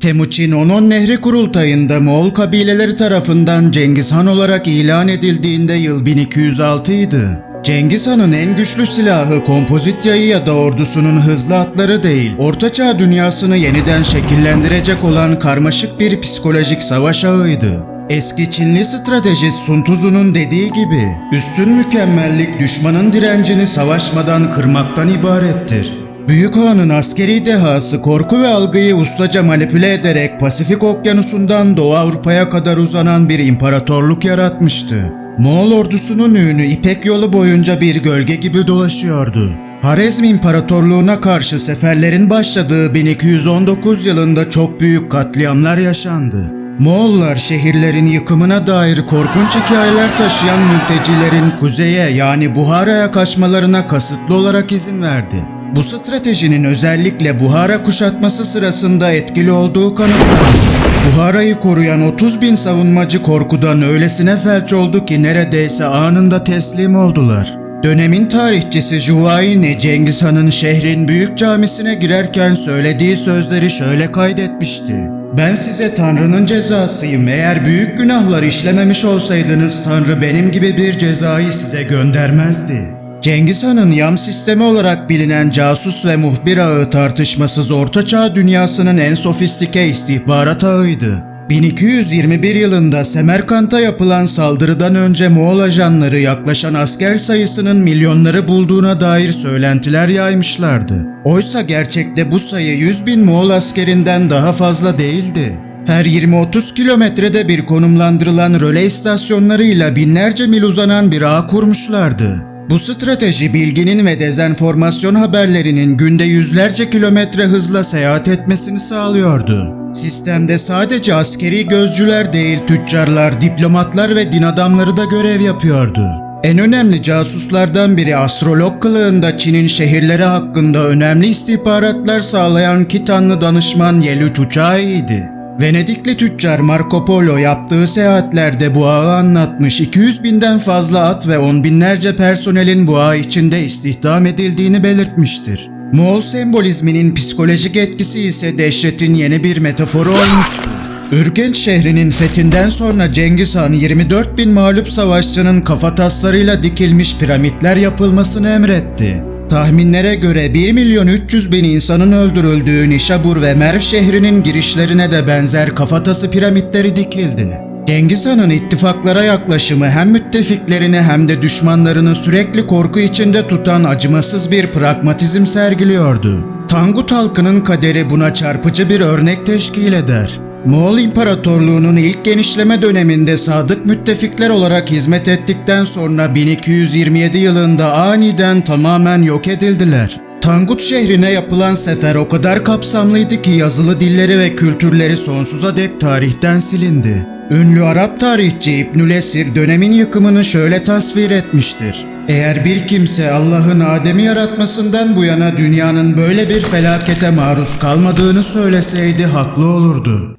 Temuçin Onon Nehri kurultayında Moğol kabileleri tarafından Cengiz Han olarak ilan edildiğinde yıl 1206 idi. Cengiz Han'ın en güçlü silahı kompozit yayı ya da ordusunun hızlı atları değil, Ortaçağ dünyasını yeniden şekillendirecek olan karmaşık bir psikolojik savaş ağıydı. Eski Çinli stratejist Sun Tzu'nun dediği gibi, üstün mükemmellik düşmanın direncini savaşmadan kırmaktan ibarettir. Büyük Han'ın askeri dehası korku ve algıyı ustaca manipüle ederek Pasifik Okyanusu'ndan Doğu Avrupa'ya kadar uzanan bir imparatorluk yaratmıştı. Moğol ordusunun ünü İpek yolu boyunca bir gölge gibi dolaşıyordu. Harezm İmparatorluğu'na karşı seferlerin başladığı 1219 yılında çok büyük katliamlar yaşandı. Moğollar şehirlerin yıkımına dair korkunç hikayeler taşıyan mültecilerin kuzeye yani Buhara'ya kaçmalarına kasıtlı olarak izin verdi. Bu stratejinin özellikle Buhara kuşatması sırasında etkili olduğu kanıtlandı. Buhara'yı koruyan 30 bin savunmacı korkudan öylesine felç oldu ki neredeyse anında teslim oldular. Dönemin tarihçisi Juvaini Cengiz Han'ın şehrin büyük camisine girerken söylediği sözleri şöyle kaydetmişti. Ben size Tanrı'nın cezasıyım. Eğer büyük günahlar işlememiş olsaydınız Tanrı benim gibi bir cezayı size göndermezdi. Cengiz Han'ın yam sistemi olarak bilinen casus ve muhbir ağı tartışmasız Ortaçağ dünyasının en sofistike istihbarat ağıydı. 1221 yılında Semerkant'a yapılan saldırıdan önce Moğol ajanları yaklaşan asker sayısının milyonları bulduğuna dair söylentiler yaymışlardı. Oysa gerçekte bu sayı 100 bin Moğol askerinden daha fazla değildi. Her 20-30 kilometrede bir konumlandırılan röle istasyonlarıyla binlerce mil uzanan bir ağ kurmuşlardı. Bu strateji bilginin ve dezenformasyon haberlerinin günde yüzlerce kilometre hızla seyahat etmesini sağlıyordu. Sistemde sadece askeri gözcüler değil tüccarlar, diplomatlar ve din adamları da görev yapıyordu. En önemli casuslardan biri astrolog kılığında Çin'in şehirleri hakkında önemli istihbaratlar sağlayan Kitanlı danışman Yelü Çuçai'ydi. Venedikli tüccar Marco Polo yaptığı seyahatlerde bu ağı anlatmış 200 binden fazla at ve on binlerce personelin bu ağ içinde istihdam edildiğini belirtmiştir. Moğol sembolizminin psikolojik etkisi ise dehşetin yeni bir metaforu olmuştu. Ürgenç şehrinin fethinden sonra Cengiz Han 24 bin mağlup savaşçının kafataslarıyla dikilmiş piramitler yapılmasını emretti. Tahminlere göre 1 milyon 300 bin insanın öldürüldüğü Nişabur ve Merv şehrinin girişlerine de benzer kafatası piramitleri dikildi. Cengiz Han'ın ittifaklara yaklaşımı hem müttefiklerini hem de düşmanlarını sürekli korku içinde tutan acımasız bir pragmatizm sergiliyordu. Tangut halkının kaderi buna çarpıcı bir örnek teşkil eder. Moğol İmparatorluğu'nun ilk genişleme döneminde sadık müttefikler olarak hizmet ettikten sonra 1227 yılında aniden tamamen yok edildiler. Tangut şehrine yapılan sefer o kadar kapsamlıydı ki yazılı dilleri ve kültürleri sonsuza dek tarihten silindi. Ünlü Arap tarihçi İbnül Esir dönemin yıkımını şöyle tasvir etmiştir. Eğer bir kimse Allah'ın Adem'i yaratmasından bu yana dünyanın böyle bir felakete maruz kalmadığını söyleseydi haklı olurdu.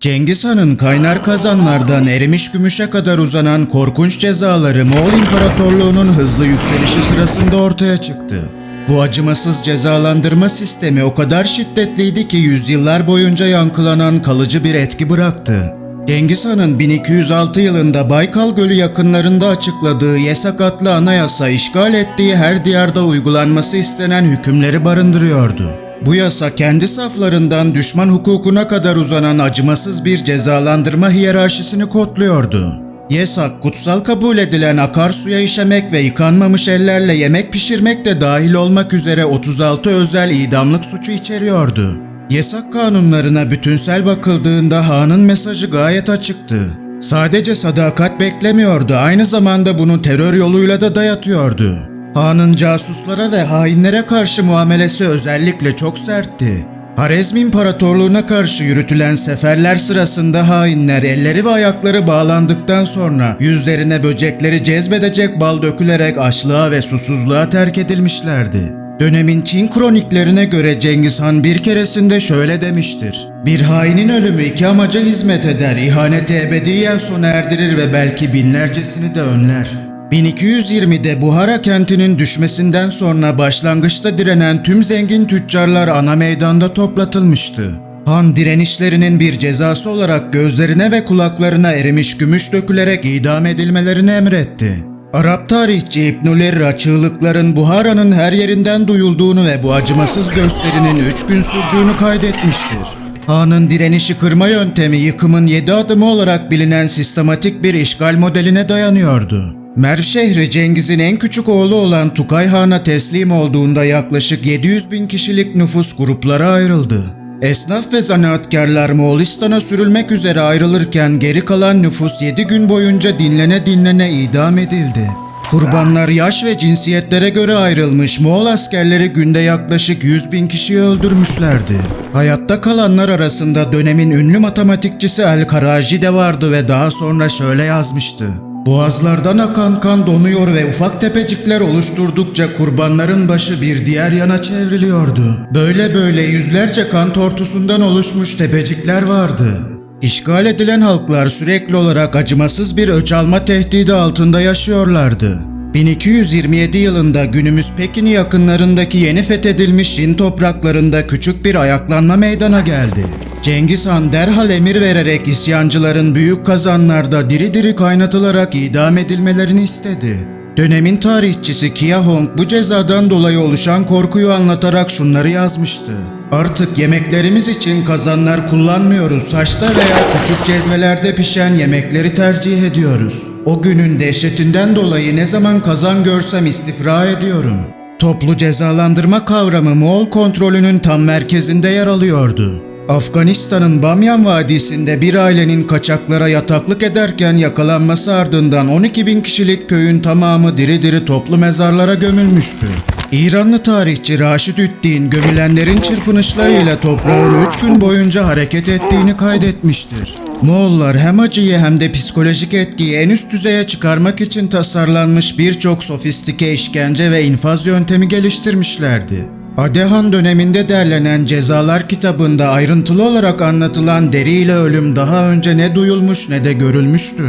Cengiz Han'ın kaynar kazanlardan erimiş gümüşe kadar uzanan korkunç cezaları Moğol İmparatorluğu'nun hızlı yükselişi sırasında ortaya çıktı. Bu acımasız cezalandırma sistemi o kadar şiddetliydi ki yüzyıllar boyunca yankılanan kalıcı bir etki bıraktı. Cengiz Han'ın 1206 yılında Baykal Gölü yakınlarında açıkladığı Yesak adlı anayasa işgal ettiği her diyarda uygulanması istenen hükümleri barındırıyordu. Bu yasa kendi saflarından düşman hukukuna kadar uzanan acımasız bir cezalandırma hiyerarşisini kodluyordu. Yesak, kutsal kabul edilen akarsuya işemek ve yıkanmamış ellerle yemek pişirmek de dahil olmak üzere 36 özel idamlık suçu içeriyordu. Yasak kanunlarına bütünsel bakıldığında Han'ın mesajı gayet açıktı. Sadece sadakat beklemiyordu, aynı zamanda bunu terör yoluyla da dayatıyordu. Han'ın casuslara ve hainlere karşı muamelesi özellikle çok sertti. Harezm İmparatorluğu'na karşı yürütülen seferler sırasında hainler elleri ve ayakları bağlandıktan sonra yüzlerine böcekleri cezbedecek bal dökülerek açlığa ve susuzluğa terk edilmişlerdi. Dönemin Çin kroniklerine göre Cengiz Han bir keresinde şöyle demiştir. Bir hainin ölümü iki amaca hizmet eder, ihaneti ebediyen sona erdirir ve belki binlercesini de önler. 1220'de Buhara kentinin düşmesinden sonra başlangıçta direnen tüm zengin tüccarlar ana meydanda toplatılmıştı. Han direnişlerinin bir cezası olarak gözlerine ve kulaklarına erimiş gümüş dökülerek idam edilmelerini emretti. Arap tarihçi İbnül Erra çığlıkların Buhara'nın her yerinden duyulduğunu ve bu acımasız gösterinin üç gün sürdüğünü kaydetmiştir. Han'ın direnişi kırma yöntemi yıkımın yedi adımı olarak bilinen sistematik bir işgal modeline dayanıyordu. Merv şehri Cengiz'in en küçük oğlu olan Tukay Han'a teslim olduğunda yaklaşık 700 bin kişilik nüfus gruplara ayrıldı. Esnaf ve zanaatkarlar Moğolistan'a sürülmek üzere ayrılırken geri kalan nüfus 7 gün boyunca dinlene dinlene idam edildi. Kurbanlar yaş ve cinsiyetlere göre ayrılmış Moğol askerleri günde yaklaşık 100 bin kişiyi öldürmüşlerdi. Hayatta kalanlar arasında dönemin ünlü matematikçisi El-Karaji de vardı ve daha sonra şöyle yazmıştı. Boğazlardan akan kan donuyor ve ufak tepecikler oluşturdukça kurbanların başı bir diğer yana çevriliyordu. Böyle böyle yüzlerce kan tortusundan oluşmuş tepecikler vardı. İşgal edilen halklar sürekli olarak acımasız bir öç alma tehdidi altında yaşıyorlardı. 1227 yılında günümüz Pekin yakınlarındaki yeni fethedilmiş Şin topraklarında küçük bir ayaklanma meydana geldi. Cengiz Han derhal emir vererek isyancıların büyük kazanlarda diri diri kaynatılarak idam edilmelerini istedi. Dönemin tarihçisi Kia Hong bu cezadan dolayı oluşan korkuyu anlatarak şunları yazmıştı. Artık yemeklerimiz için kazanlar kullanmıyoruz. Saçta veya küçük cezvelerde pişen yemekleri tercih ediyoruz. O günün dehşetinden dolayı ne zaman kazan görsem istifra ediyorum. Toplu cezalandırma kavramı Moğol kontrolünün tam merkezinde yer alıyordu. Afganistan'ın Bamyan Vadisi'nde bir ailenin kaçaklara yataklık ederken yakalanması ardından 12 bin kişilik köyün tamamı diri diri toplu mezarlara gömülmüştü. İranlı tarihçi Raşid Üddin gömülenlerin çırpınışlarıyla toprağın 3 gün boyunca hareket ettiğini kaydetmiştir. Moğollar hem acıyı hem de psikolojik etkiyi en üst düzeye çıkarmak için tasarlanmış birçok sofistike işkence ve infaz yöntemi geliştirmişlerdi. Adehan döneminde derlenen Cezalar kitabında ayrıntılı olarak anlatılan deriyle ölüm daha önce ne duyulmuş ne de görülmüştü.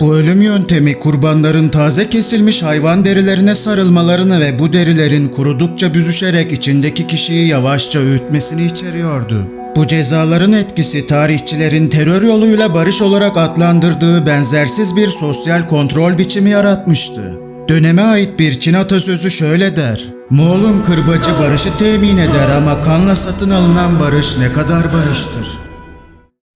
Bu ölüm yöntemi kurbanların taze kesilmiş hayvan derilerine sarılmalarını ve bu derilerin kurudukça büzüşerek içindeki kişiyi yavaşça öğütmesini içeriyordu. Bu cezaların etkisi tarihçilerin terör yoluyla barış olarak adlandırdığı benzersiz bir sosyal kontrol biçimi yaratmıştı. Döneme ait bir Çin atasözü şöyle der. Moğol'un kırbacı barışı temin eder ama kanla satın alınan barış ne kadar barıştır.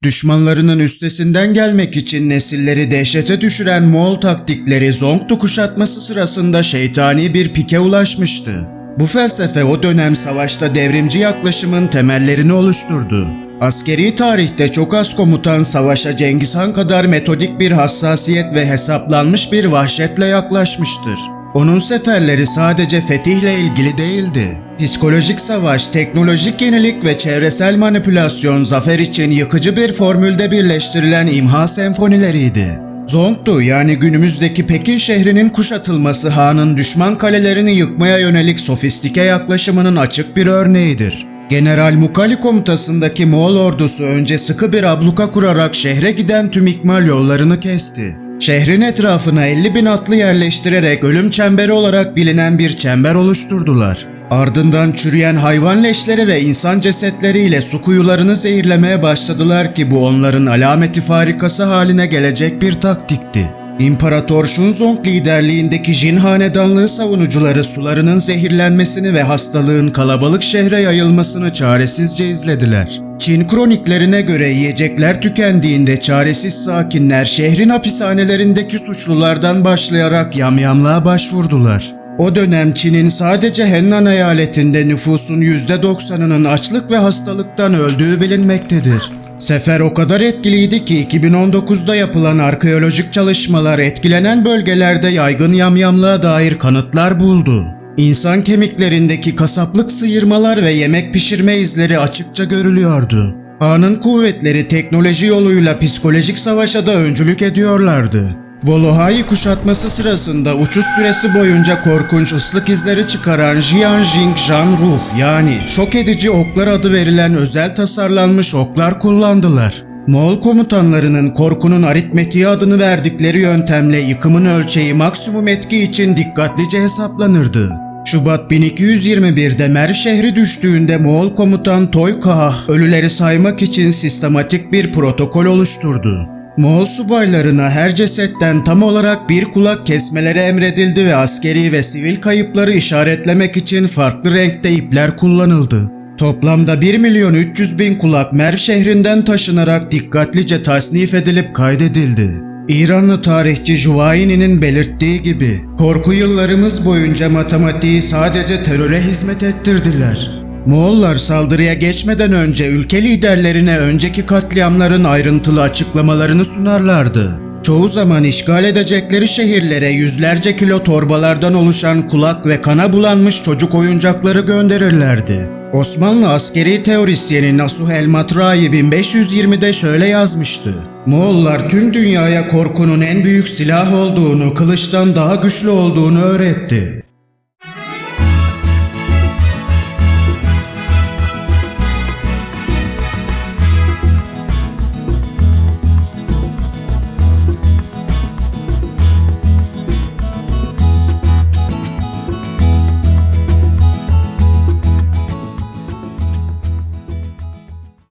Düşmanlarının üstesinden gelmek için nesilleri dehşete düşüren Moğol taktikleri Zongtu kuşatması sırasında şeytani bir pike ulaşmıştı. Bu felsefe o dönem savaşta devrimci yaklaşımın temellerini oluşturdu. Askeri tarihte çok az komutan savaşa Cengiz Han kadar metodik bir hassasiyet ve hesaplanmış bir vahşetle yaklaşmıştır. Onun seferleri sadece fetihle ilgili değildi. Psikolojik savaş, teknolojik yenilik ve çevresel manipülasyon zafer için yıkıcı bir formülde birleştirilen imha senfonileriydi. Zongtu yani günümüzdeki Pekin şehrinin kuşatılması Han'ın düşman kalelerini yıkmaya yönelik sofistike yaklaşımının açık bir örneğidir. General Mukali komutasındaki Moğol ordusu önce sıkı bir abluka kurarak şehre giden tüm ikmal yollarını kesti. Şehrin etrafına 50 bin atlı yerleştirerek ölüm çemberi olarak bilinen bir çember oluşturdular. Ardından çürüyen hayvan leşleri ve insan cesetleriyle su kuyularını zehirlemeye başladılar ki bu onların alameti farikası haline gelecek bir taktikti. İmparator Shunzong liderliğindeki Jin hanedanlığı savunucuları sularının zehirlenmesini ve hastalığın kalabalık şehre yayılmasını çaresizce izlediler. Çin kroniklerine göre yiyecekler tükendiğinde çaresiz sakinler şehrin hapishanelerindeki suçlulardan başlayarak yamyamlığa başvurdular. O dönem Çin'in sadece Hennan eyaletinde nüfusun %90'ının açlık ve hastalıktan öldüğü bilinmektedir. Sefer o kadar etkiliydi ki 2019'da yapılan arkeolojik çalışmalar etkilenen bölgelerde yaygın yamyamlığa dair kanıtlar buldu. İnsan kemiklerindeki kasaplık sıyırmalar ve yemek pişirme izleri açıkça görülüyordu. Han'ın kuvvetleri teknoloji yoluyla psikolojik savaşa da öncülük ediyorlardı. Volohai kuşatması sırasında uçuş süresi boyunca korkunç ıslık izleri çıkaran Jianjing Ruh yani şok edici oklar adı verilen özel tasarlanmış oklar kullandılar. Moğol komutanlarının korkunun aritmetiği adını verdikleri yöntemle yıkımın ölçeği maksimum etki için dikkatlice hesaplanırdı. Şubat 1221'de Merv şehri düştüğünde Moğol komutan Toykah ölüleri saymak için sistematik bir protokol oluşturdu. Moğol subaylarına her cesetten tam olarak bir kulak kesmeleri emredildi ve askeri ve sivil kayıpları işaretlemek için farklı renkte ipler kullanıldı. Toplamda 1 milyon 300 bin kulak Merv şehrinden taşınarak dikkatlice tasnif edilip kaydedildi. İranlı tarihçi Juvaini'nin belirttiği gibi, korku yıllarımız boyunca matematiği sadece teröre hizmet ettirdiler. Moğollar saldırıya geçmeden önce ülke liderlerine önceki katliamların ayrıntılı açıklamalarını sunarlardı. Çoğu zaman işgal edecekleri şehirlere yüzlerce kilo torbalardan oluşan kulak ve kana bulanmış çocuk oyuncakları gönderirlerdi. Osmanlı askeri teorisyeni Nasuh el-Matrai 1520'de şöyle yazmıştı. Moğollar tüm dünyaya korkunun en büyük silah olduğunu, kılıçtan daha güçlü olduğunu öğretti.